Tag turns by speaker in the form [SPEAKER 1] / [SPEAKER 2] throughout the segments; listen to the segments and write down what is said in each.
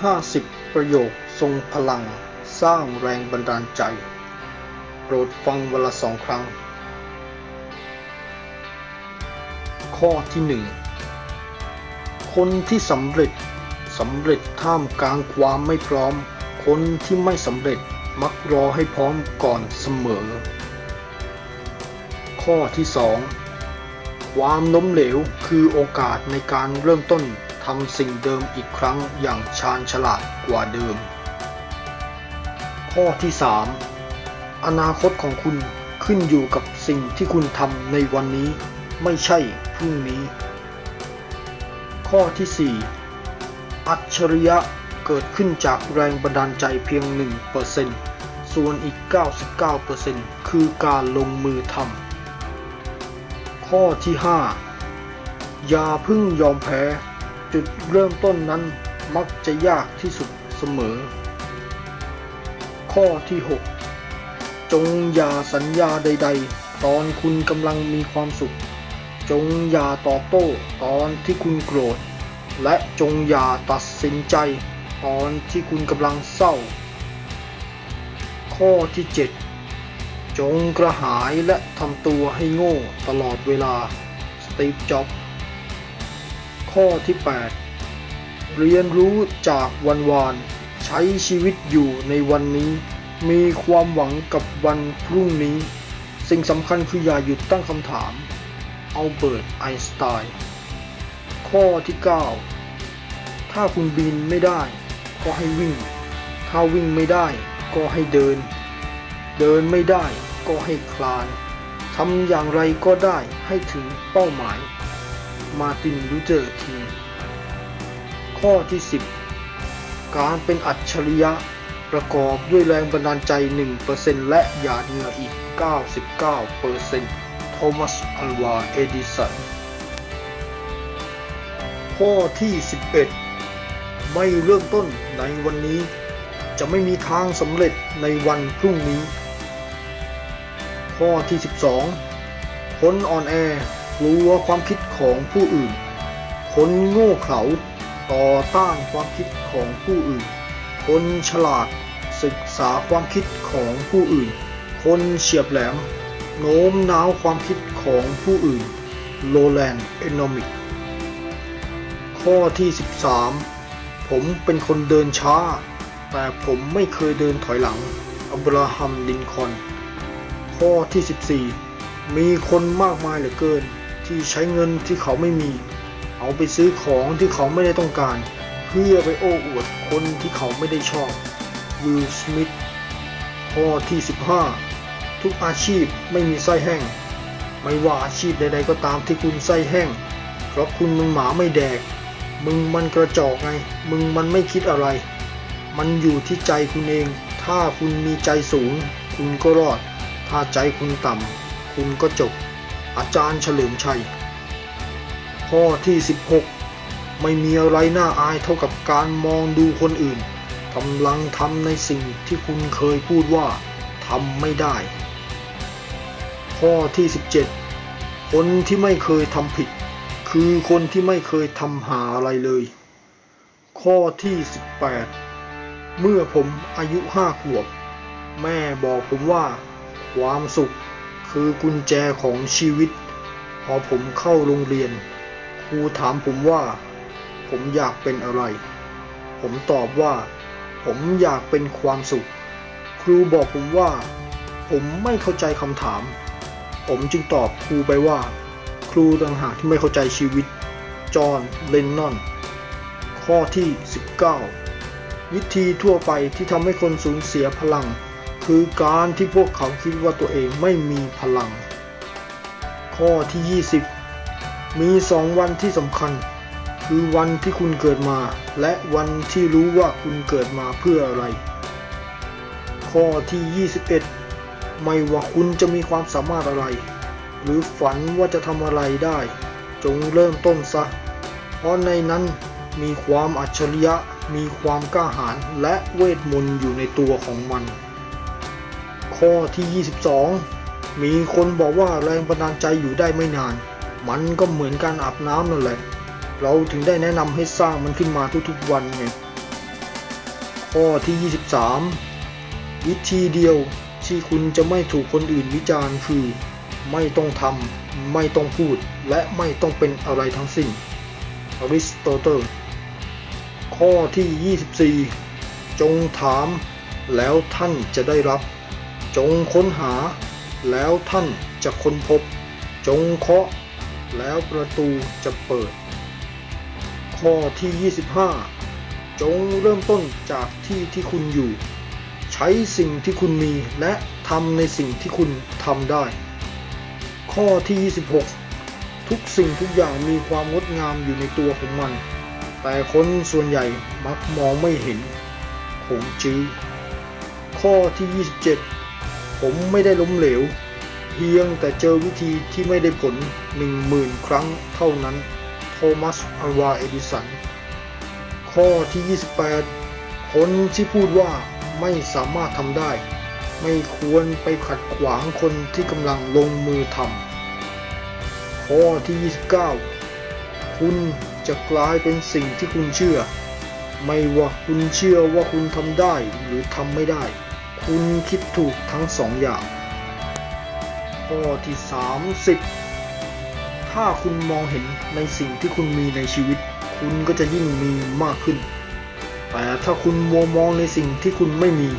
[SPEAKER 1] 50 ประโยคทรงพลัง สร้างแรงบันดาลใจ โปรดฟังวันละสองครั้ง ข้อที่หนึ่งคนที่สำเร็จสำเร็จท่ามกลางความไม่พร้อม คนที่ไม่สำเร็จมักรอให้พร้อมก่อนเสมอ ข้อที่สองความล้มเหลวคือโอกาสในการเริ่มต้นำสิ่งเดิมอีกครั้งอย่างชาญฉลาดกว่าเดิม ข้อที่ 3 อนาคตของคุณขึ้นอยู่กับสิ่งที่คุณทำในวันนี้ ไม่ใช่พรุ่งนี้ ข้อที่ 4 อัจฉริยะเกิดขึ้นจากแรงบันดาลใจเพียง 1%ส่วนอีก 99%คือการลงมือทำข้อที่ 5 อย่าพึ่งยอมแพ้ จุดเริ่มต้นนั้นมักจะยากที่สุดเสมอ ข้อที่ 6 จงอย่าสัญญาใด ๆ ตอนคุณกำลังมีความสุข จงอย่าตอบโต้ตอนที่คุณโกรธ และจงอย่าตัดสินใจ ตอนที่คุณกำลังเศร้า ข้อที่ 7 จงกระหายและทำตัวให้โง่ตลอดเวลา สตีฟ จ็อบส ข้อที่ 8 เรียนรู้จากวันวานใช้ชีวิตอยู่ในวันนี้ มีความหวังกับวันพรุ่งนี้ สิ่งสำคัญคืออย่าหยุดตั้งคำถามอัลเบิร์ตไอน์สไตน์ข้อที่ 9 ถ้าคุณบินไม่ได้ ก็ให้วิ่ง ถ้าวิ่งไม่ได้ ก็ให้เดิน เดินไม่ได้ก็ให้คลานทำอย่างไรก็ได้ให้ถึงเป้าหมาย มาร์ตินลูเทอร์คิงข้อที่ 10 การเป็นอัจฉริยะประกอบด้วยแรงบันดาลใจ 1%และหยาดเหงื่ออีก 99%โทมัส อัลวา เอดิสัน ข้อที่ 11 ไม่เริ่มต้นในวันนี้ จะไม่มีทางสำเร็จในวันพรุ่งนี้ ข้อที่ 12 คนอ่อนแอก ลัวความคิดของผู้อื่น คนโง่เขลาต่อต้านความคิดของผู้อื่น คนฉลาดศึกษาความคิดของผู้อื่น คนเฉียบแหลม โน้มน้าวความคิดของผู้อื่น โลแลนด์เอนมิกข้อที่ 13 ผมเป็นคนเดินช้า แต่ผมไม่เคยเดินถอยหลัง อับราฮัมลินคอนข้อที่ 14 มีคนมากมายเหลือเกิน ที่ใช้เงินที่เขาไม่มี เอาไปซื้อของที่เขาไม่ได้ต้องการ เพื่อไปโอ้อวดคนที่เขาไม่ได้ชอบวิลสมิธข้อที่ 15 ทุกอาชีพไม่มีไส้แห้ง ไม่ว่าอาชีพใดๆก็ตามที่คุณไส้แห้ง เพราะคุณมึงหมาไม่แดก มึงมันกระจอกไง มึงมันไม่คิดอะไร มันอยู่ที่ใจคุณเอง ถ้าคุณมีใจสูง คุณก็รอด ถ้าใจคุณต่ำ คุณก็จบ อาจารย์เฉลิมชัย ข้อที่ 16 ไม่มีอะไรน่าอายเท่ากับการมองดูคนอื่นกำลังทำในสิ่งที่คุณเคยพูดว่าทำไม่ได้ ข้อที่ 17 คนที่ไม่เคยทำผิด คือคนที่ไม่เคยทำหาอะไรเลย ข้อที่ 18 เมื่อผมอายุห้าขวบ แม่บอกผมว่า ความสุข คือกุญแจของชีวิต พอผมเข้าโรงเรียน ครูถามผมว่า ผมอยากเป็นอะไร ผมตอบว่า ผมอยากเป็นความสุข ครูบอกผมว่า ผมไม่เข้าใจคำถาม ผมจึงตอบครูไปว่า ครูต่างหากที่ไม่เข้าใจชีวิต จอห์น เลนนอน ข้อที่ 19 วิธีทั่วไปที่ทำให้คนสูญเสียพลัง คือการที่พวกเขาคิดว่าตัวเองไม่มีพลัง ข้อที่ 20 มีสองวันที่สำคัญ คือวันที่คุณเกิดมา และวันที่รู้ว่าคุณเกิดมาเพื่ออะไร ข้อที่ 21 ไม่ว่าคุณจะมีความสามารถอะไร หรือฝันว่าจะทำอะไรได้ จงเริ่มต้นซะ เพราะในนั้นมีความอัจฉริยะ มีความกล้าหาญและเวทมนต์อยู่ในตัวของมัน ข้อที่ 22 มีคนบอกว่าแรงบันดาลใจอยู่ได้ไม่นาน มันก็เหมือนการอาบน้ำนั่นแหละ เราถึงได้แนะนำให้สร้างมันขึ้นมาทุกๆวันไงข้อที่ 23 วิธีเดียวที่คุณจะไม่ถูกคนอื่นวิจารณ์คือ ไม่ต้องทำไม่ต้องพูด และไม่ต้องเป็นอะไรทั้งสิ้นอริสโตเติลข้อที่ 24 จงถามแล้วท่านจะได้รับ จงค้นหา แล้วท่านจะค้นพบ จงเคาะ แล้วประตูจะเปิด ข้อที่ 25 จงเริ่มต้นจากที่ที่คุณอยู่ ใช้สิ่งที่คุณมีและทำในสิ่งที่คุณทำได้ ข้อที่ 26 ทุกสิ่งทุกอย่างมีความงดงามอยู่ในตัวของมัน แต่คนส่วนใหญ่มักมองไม่เห็นคงจื้อข้อที่ 27 ผมไม่ได้ล้มเหลว เพียงแต่เจอวิธีที่ไม่ได้ผลหนึ่งหมื่นครั้งเท่านั้น โทมัสอัลวาเอดิสัน ข้อที่ 28 คนที่พูดว่าไม่สามารถทำได้ ไม่ควรไปขัดขวางคนที่กำลังลงมือทำ ข้อที่ 29 คุณจะกลายเป็นสิ่งที่คุณเชื่อ ไม่ว่าคุณเชื่อว่าคุณทำได้หรือทำไม่ได้ คุณคิดถูกทั้งสองอย่าง ข้อที่ 30 ถ้าคุณมองเห็นในสิ่งที่คุณมีในชีวิต คุณก็จะยิ่งมีมากขึ้น แต่ถ้าคุณมัวมองในสิ่งที่คุณไม่มี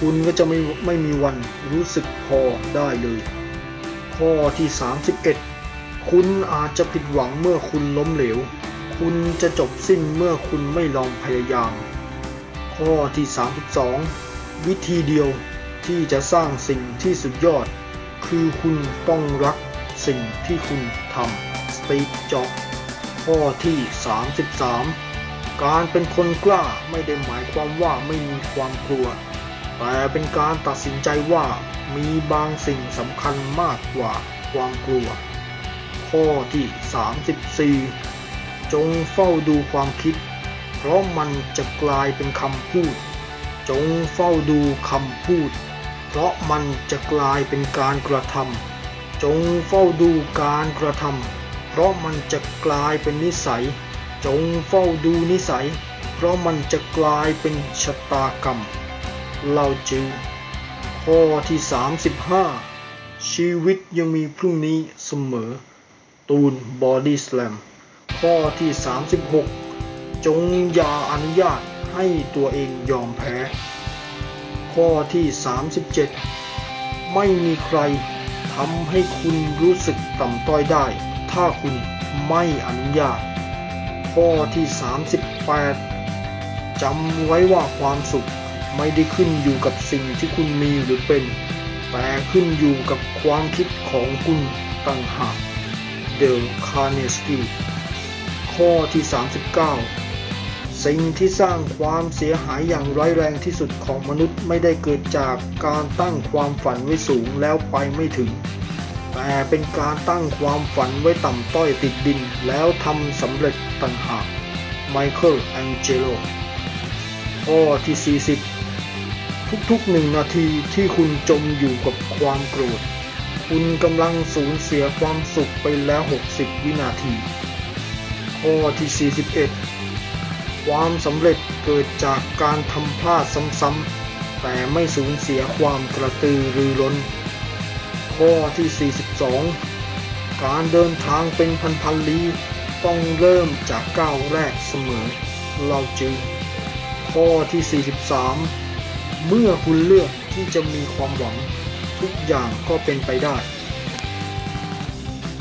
[SPEAKER 1] คุณก็จะไม่ไม่มีวันรู้สึกพอได้เลย ข้อที่ 31 คุณอาจจะผิดหวังเมื่อคุณล้มเหลว คุณจะจบสิ้นเมื่อคุณไม่ลองพยายาม ข้อที่ 32 วิธีเดียวที่จะสร้างสิ่งที่สุดยอด คือคุณต้องรักสิ่งที่คุณทำสตีฟจ็อบข้อที่ 33 การเป็นคนกล้าไม่ได้หมายความว่าไม่มีความกลัว แต่เป็นการตัดสินใจว่ามีบางสิ่งสำคัญมากกว่าความกลัว ข้อที่ 34 จงเฝ้าดูความคิด เพราะมันจะกลายเป็นคำพูด จงเฝ้าดูคำพูด เพราะมันจะกลายเป็นการกระทำจงเฝ้าดูการกระทำเพราะมันจะกลายเป็นนิสัย จงเฝ้าดูนิสัย เพราะมันจะกลายเป็นชะตากรรมเล่าจือข้อที่ 35 ชีวิตยังมีพรุ่งนี้เสมอ ตูนบอดี้สแลมข้อที่ 36 จงอย่าอนุญาต ให้ตัวเองยอมแพ้ ข้อที่ 37 ไม่มีใครทำให้คุณรู้สึกต่ำต้อยได้ ถ้าคุณไม่อนุญาต ข้อที่ 38จำไว้ว่าความสุขไม่ได้ขึ้นอยู่กับสิ่งที่คุณมีหรือเป็น แต่ขึ้นอยู่กับความคิดของคุณต่างหากเดลคาร์เนสกีข้อที่ 39 สิ่งที่สร้างความเสียหายอย่างร้ายแรงที่สุดของมนุษย์ไม่ได้เกิดจากการตั้งความฝันไว้สูงแล้วไปไม่ถึง แต่เป็นการตั้งความฝันไว้ต่ำต้อยติดดินแล้วทำสำเร็จต่างหากไมเคิลแองเจโลข้อที่ 40 ทุกๆหนึ่งนาทีที่คุณจมอยู่กับความโกรธ คุณกำลังสูญเสียความสุขไปแล้ว 60 วินาที ข้อที่ 41 ความสำเร็จเกิดจากการทำพลาดซ้ำๆ แต่ไม่สูญเสียความกระตือรือร้น ข้อที่ 42 การเดินทางเป็นพันๆลี้ต้องเริ่มจากก้าวแรกเสมอ เราจึง ข้อที่ 43 เมื่อคุณเลือกที่จะมีความหวัง ทุกอย่างก็เป็นไปได้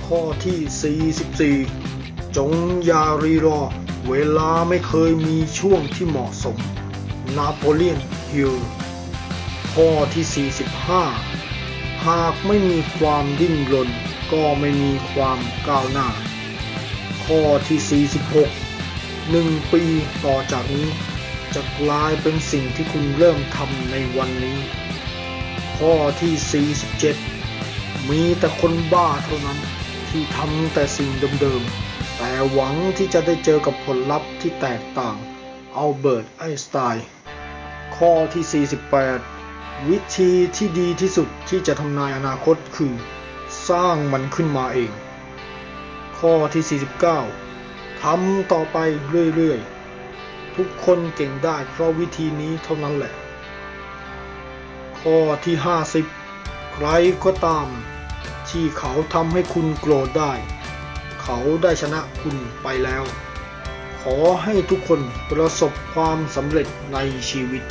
[SPEAKER 1] ข้อที่ 44 จงอย่ารีรอ เวลาไม่เคยมีช่วงที่เหมาะสมนาโปเลียนฮิลข้อที่ 45 หากไม่มีความดิ้นรนก็ไม่มีความก้าวหน้า ข้อที่ 46หนึ่งปีต่อจากนี้ จะกลายเป็นสิ่งที่คุณเริ่มทำในวันนี้ ข้อที่ 47 มีแต่คนบ้าเท่านั้นที่ทำแต่สิ่งเดิมๆ แต่หวังที่จะได้เจอกับผลลัพธ์ที่แตกต่างอัลเบิร์ตไอน์สไตน์ข้อที่ 48 วิธีที่ดีที่สุดที่จะทำนายอนาคตคือ สร้างมันขึ้นมาเอง ข้อที่ 49 ทำต่อไปเรื่อยๆ ทุกคนเก่งได้เพราะวิธีนี้เท่านั้นแหละ ข้อที่ 50 ใครก็ตาม ที่เขาทำให้คุณโกรธได้ เขาได้ชนะคุณไปแล้ว ขอให้ทุกคนประสบความสำเร็จในชีวิต